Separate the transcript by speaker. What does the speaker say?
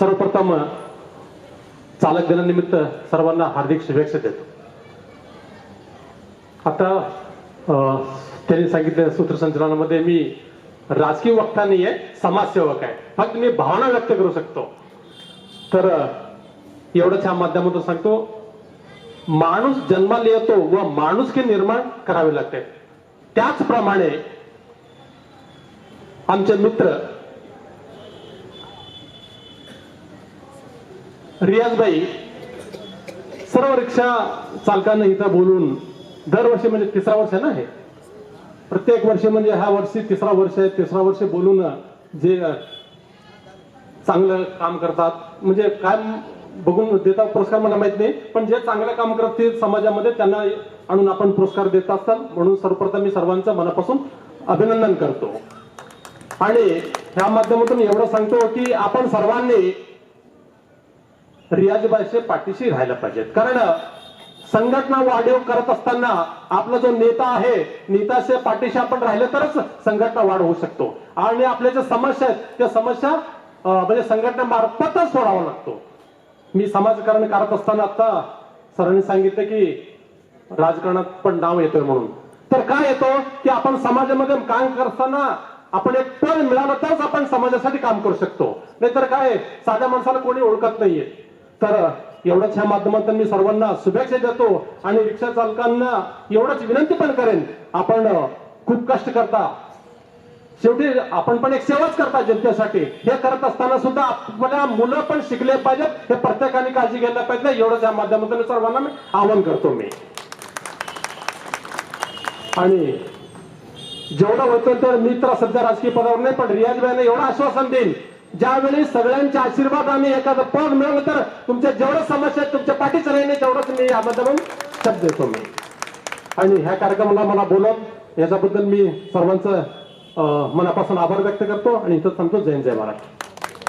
Speaker 1: सर्वप्रथम चालक दिनानिमित्त सर्वांना हार्दिक शुभेच्छा देतो. आता अं, त्यांनी सांगितलेल्या सूत्रसंचलनामध्ये मी राजकीय वक्ता नाही आहे समाजसेवक आहे. फक्त मी भावना व्यक्त करू शकतो. तर एवढंच ह्या माध्यमातून सांगतो. माणूस जन्माला येतो व माणुसकी निर्माण करावे लागते. त्याचप्रमाणे आमचे मित्र रियाजबाई सर्व रिक्षा चालकांना इथं बोलून दरवर्षी म्हणजे तिसरा वर्ष आहे ना हे? प्रत्येक वर्षी म्हणजे ह्या वर्षी तिसरा वर्ष आहे तिसरा वर्ष बोलून जे चांगलं काम करतात. म्हणजे काय बघून देतात पुरस्कार मला माहीत नाही पण जे चांगलं काम करतील समाजामध्ये त्यांना आणून आपण पुरस्कार देत असतात. म्हणून सर्वप्रथम मी सर्वांचं मनापासून अभिनंदन करतो. आणि ह्या माध्यमातून एवढं सांगतो की आपण सर्वांनी रियाजबाईचे पाठीशी राहायला पाहिजेत. कारण संघटना वाढीव करत असताना आपला जो नेता आहे नेताच्या पाठीशी आपण राहिलं तरच संघटना वाढ होऊ शकतो. आणि आपल्या ज्या समस्या आहेत त्या समस्या म्हणजे म्हणजे संघटनेमार्फतच सोडावा लागतो. मी समाजकारण करत असताना आता सरांनी सांगितलं की राजकारणात पण नाव येतोय म्हणून. तर काय येतो? की आपण समाजामध्ये काम करताना आपण एक पद मिळालं तरच आपण समाजासाठी काम करू शकतो. नाहीतर काय? साध्या माणसाला कोणी ओळखत नाहीये. तर एवढंच ह्या माध्यमातून मी सर्वांना शुभेच्छा देतो आणि रिक्षा चालकांना एवढंच विनंती पण करेन आपण खूप कष्ट करता. शेवटी आपण पण एक सेवाच करता जनतेसाठी. हे करत असताना सुद्धा आपल्या मुलं पण शिकले पाहिजेत. हे प्रत्येकाने काळजी घ्यायला पाहिजे. एवढंच या माध्यमातून सर्वांना मी आवाहन करतो मी. आणि जेवढं होतं तर मी तर सध्या राजकीय पदावर नाही पण रियाज भाईने एवढं आश्वासन देईन. ज्यावेळी सगळ्यांच्या आशीर्वादाने एखादं पद मिळवलं तर तुमच्या जेवढ्या समस्या आहेत तुमच्या पाठीच राहिले तेवढंच मी याबद्दल शब्द देतो मी. आणि ह्या कार्यक्रमाला मला बोलत याच्याबद्दल मी सर्वांचं मनापासून आभार व्यक्त करतो आणि इथं सांगतो जयंत जय महाराष्ट्र